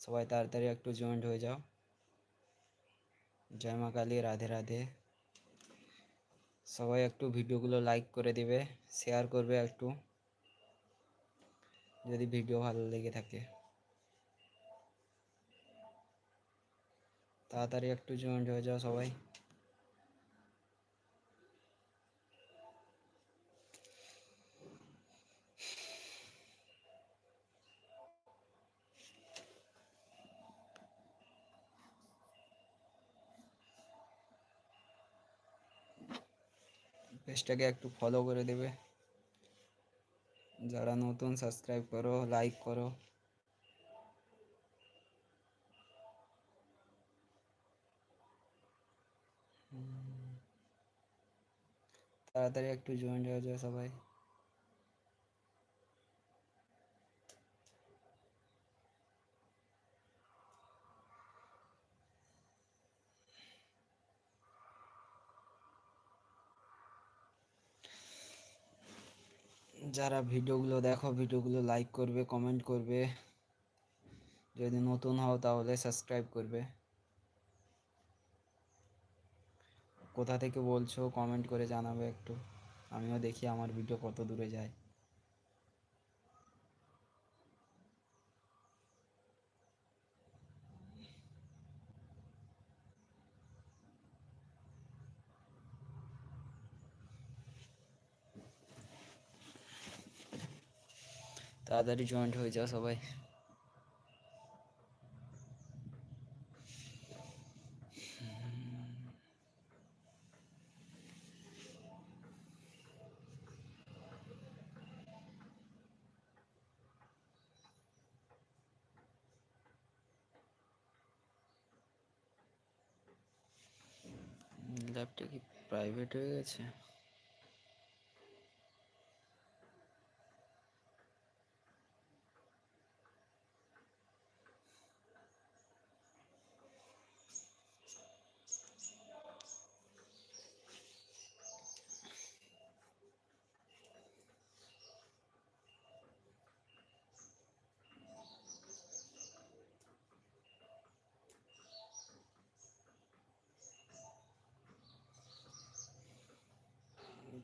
সবাই তাড়াতাড়ি একটু জয়েন্ট হয়ে যাও জয় মা কালী রাধে রাধে সবাই একটু ভিডিওগুলো লাইক করে দিবে শেয়ার করবে একটু যদি ভিডিও ভালো লেগে থাকে তাড়াতাড়ি একটু জয়েন্ট হয়ে যাও সবাই পেজটাকে একটু ফলো করে দেবে। যারা নতুন সাবস্ক্রাইব করো লাইক করো। হুম। তাড়াতাড়ি একটু জয়েন হয়ে যাও সবাই। যারা ভিডিওগুলো দেখো, ভিডিওগুলো লাইক করবে কমেন্ট করবে। যদি নতুন হও তাহলে সাবস্ক্রাইব করবে। কোথা থেকে বলছো কমেন্ট করে জানাবে একটু। আমিও দেখি আমার ভিডিও কত দূরে যায়। তাড়াতাড়ি জয়েন্ট হয়ে যাও সবাই। ল্যাবটা কি প্রাইভেট হয়ে গেছে?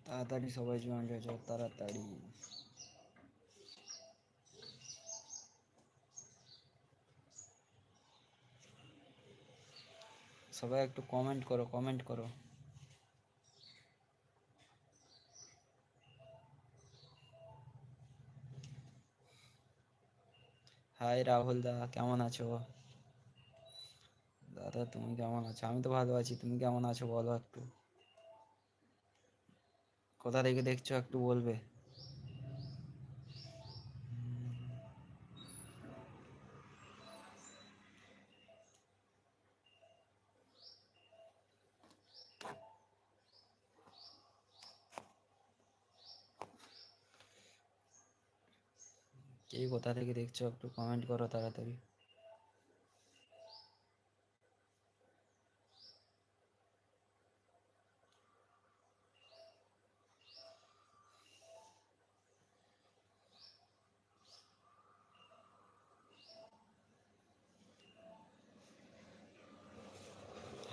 তাড়াতাড়ি সবাই জয়েন্ট হয়ে যাও, তাড়াতাড়ি। সবাই একটু কমেন্ট করো কমেন্ট করো। হাই রাহুল দা, কেমন আছো? দাদা, তুমি কেমন আছো? আমি তো ভালো আছি, তুমি কেমন আছো বলো একটু। কোথা থেকে দেখছ একটু বলবে? কে কোথা থেকে দেখছ একটু কমেন্ট করো তাড়াতাড়ি।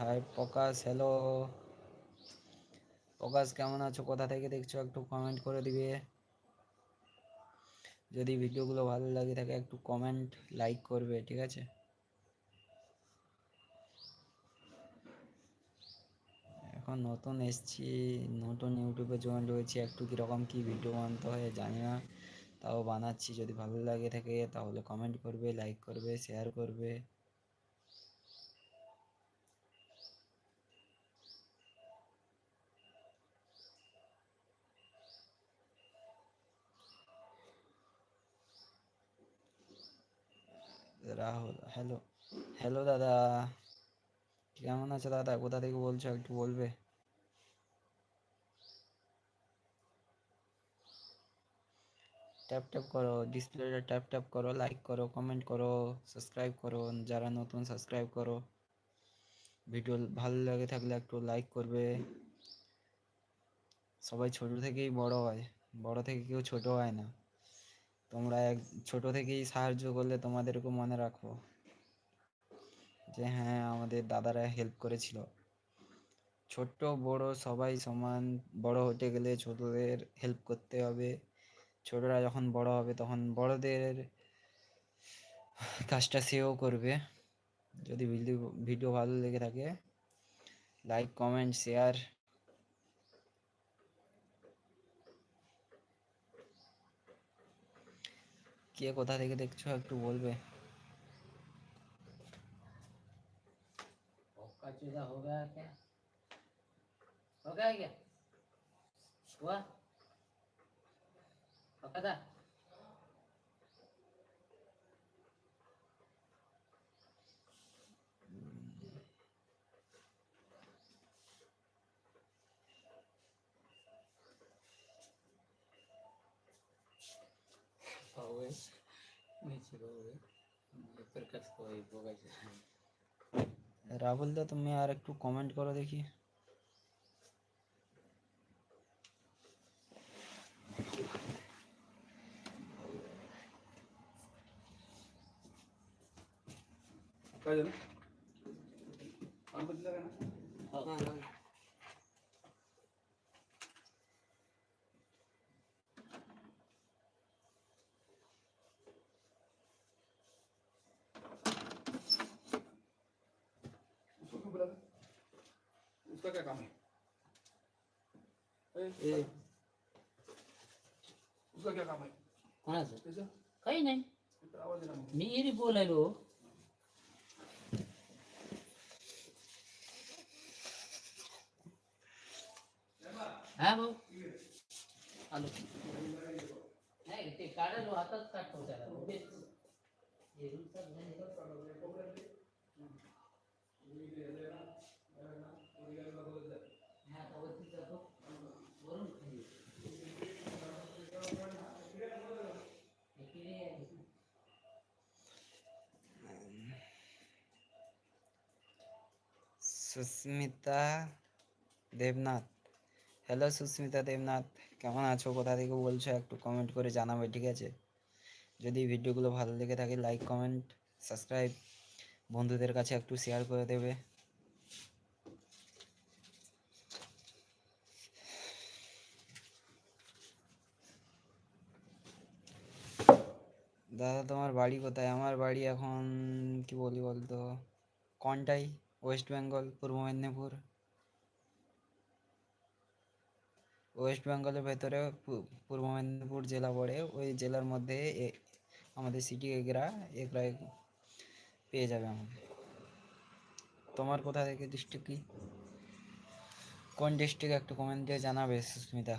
হাই প্রকাশ হ্যালো প্রকাশ কেমন আছো? কোথা থেকে দেখছ? একটু কমেন্ট করে দিবে। যদি ভিডিওগুলো ভালো লাগে থাকে একটু কমেন্ট লাইক করবে, ঠিক আছে? এখন নতুন এসছি, নতুন ইউটিউবে জয়েন রয়েছি। একটু কীরকম কী ভিডিও বানাতে হয়, জানি না। তাও বানাচ্ছি। যদি ভালো লাগে থাকে, তাহলে কমেন্ট করবে লাইক করবে শেয়ার করবে। রাহুল হ্যালো হ্যালো দাদা, কেমন আছো দাদা? কোথা থেকে বলছো একটু বলবে? ট্যাপ ট্যাপ করো ডিসপ্লেটা ট্যাপ ট্যাপ করো লাইক করো কমেন্ট করো সাবস্ক্রাইব করো, যারা নতুন সাবস্ক্রাইব করো। ভিডিও ভালো লাগে থাকলে একটু লাইক করবে। সবাই ছোট থেকেই বড় হয়, বড় থেকে কেউ ছোট হয় না। তোমরা এক ছোট থেকেই সাহায্য করলে তোমাদেরকে মনে রাখো যে হ্যাঁ আমাদের দাদারা হেল্প করেছিল। ছোট্ট, বড়, সবাই সমান, বড় হতে গেলে ছোটদের হেল্প করতে হবে। ছোটরা যখন বড় হবে তখন বড়দের কাজটা সেও করবে। যদি ভিডিও ভালো লেগে থাকে লাইক কমেন্ট শেয়ার কে কোথা থেকে দেখছো একটু বলবে का चूजा हो गया क्या हो गया क्या हुआ पका था রাহুল দা তুমি আর একটু কমেন্ট করো দেখি কাজ না আমি বুঝলাম না হ্যাঁ उसका क्या काम है? ए, ए। उसका क्या काम है? कोणाचं कैसा काही नाही। इतना आवाज़ मुझे। मी एरी बोलायलो हा भाऊ आलो नाही ते काढायलो हातात काढतो त्याला उभेच. हे उलटं नाही. हा, সুস্মিতা দেবনাথ। হ্যালো সুস্মিতা দেবনাথ। কেমন আছো? কোথা থেকে বলছো? একটু কমেন্ট করে জানাবে, ঠিক আছে? যদি ভিডিওগুলো ভালো লেগে থাকে লাইক কমেন্ট সাবস্ক্রাইব বন্ধুদের কাছে একটু শেয়ার করে দেবে। দাদা, তোমার বাড়ি কোথায়? আমার বাড়ি এখন, কি বলি বলতো? কনটাই। ওয়েস্ট বেঙ্গল, পূর্ব মেদিনীপুর। ওয়েস্ট বেঙ্গলের ভেতরে পূর্ব মেদিনীপুর জেলা পড়ে। ওই জেলার মধ্যে আমাদের সিটি এগরা, এগরায় পেয়ে যাবে আমাকে তোমার কোথা থেকে ডিস্ট্রিক্ট কি? কোন ডিস্ট্রিক্ট একটু কমেন্ট দিয়ে জানাবে সুস্মিতা।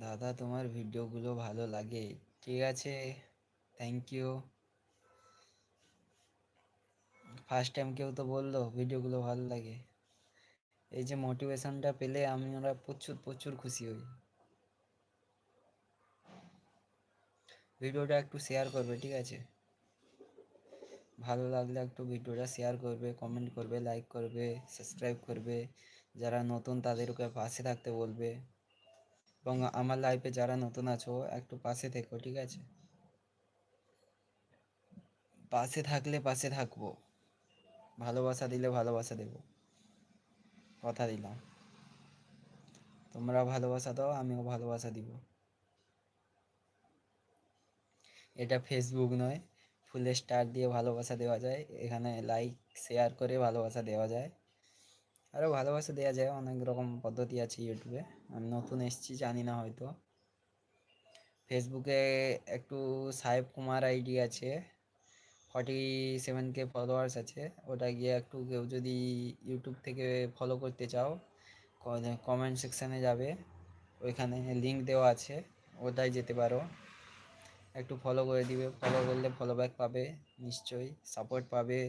দাদা, তোমার ভিডিওগুলো ভালো লাগে। ঠিক আছে থ্যাংক ইউ ফার্স্ট টাইম কেউ তো বলল ভিডিওগুলো ভালো লাগে। এই যে মোটিভেশনটা পেলে আমি ওরা প্রচুর প্রচুর খুশি হই। ভিডিওটা একটু শেয়ার করবে, ঠিক আছে? ভালো লাগলে একটু ভিডিওটা শেয়ার করবে কমেন্ট করবে লাইক করবে সাবস্ক্রাইব করবে। যারা নতুন তাদেরকে পাশে থাকতে বলবে। এবং আমার লাইফে যারা নতুন আছো, একটু পাশে থেকো, ঠিক আছে? পাশে থাকলে পাশে থাকব। ভালোবাসা দিলে ভালোবাসা দেবো। কথা দিলাম। তোমরা ভালোবাসা দাও, আমিও ভালোবাসা দিব। এটা ফেসবুক নয়। ফুল স্টার দিয়ে ভালোবাসা দেওয়া যায়। এখানে লাইক শেয়ার করে ভালোবাসা দেওয়া যায়। আরও ভালোবাসা দেওয়া যায়, অনেক রকম পদ্ধতি আছে ইউটিউবে আমি নতুন এসেছি, জানি না হয়তো। ফেসবুকে একটু সাহেব কুমার আইডি আছে ফর্টি সেভেন কে ফলোয়ার্স আছে। ওটা গিয়ে একটু কেউ যদি ইউটিউব থেকে ফলো করতে চাও কমেন্ট সেকশানে যাবে। ওইখানে লিঙ্ক দেওয়া আছে, ওটাই যেতে পারো। একটু ফলো করে দিবে। ফলো করলে ফলো ব্যাক পাবে, নিশ্চয়ই সাপোর্ট পাবে।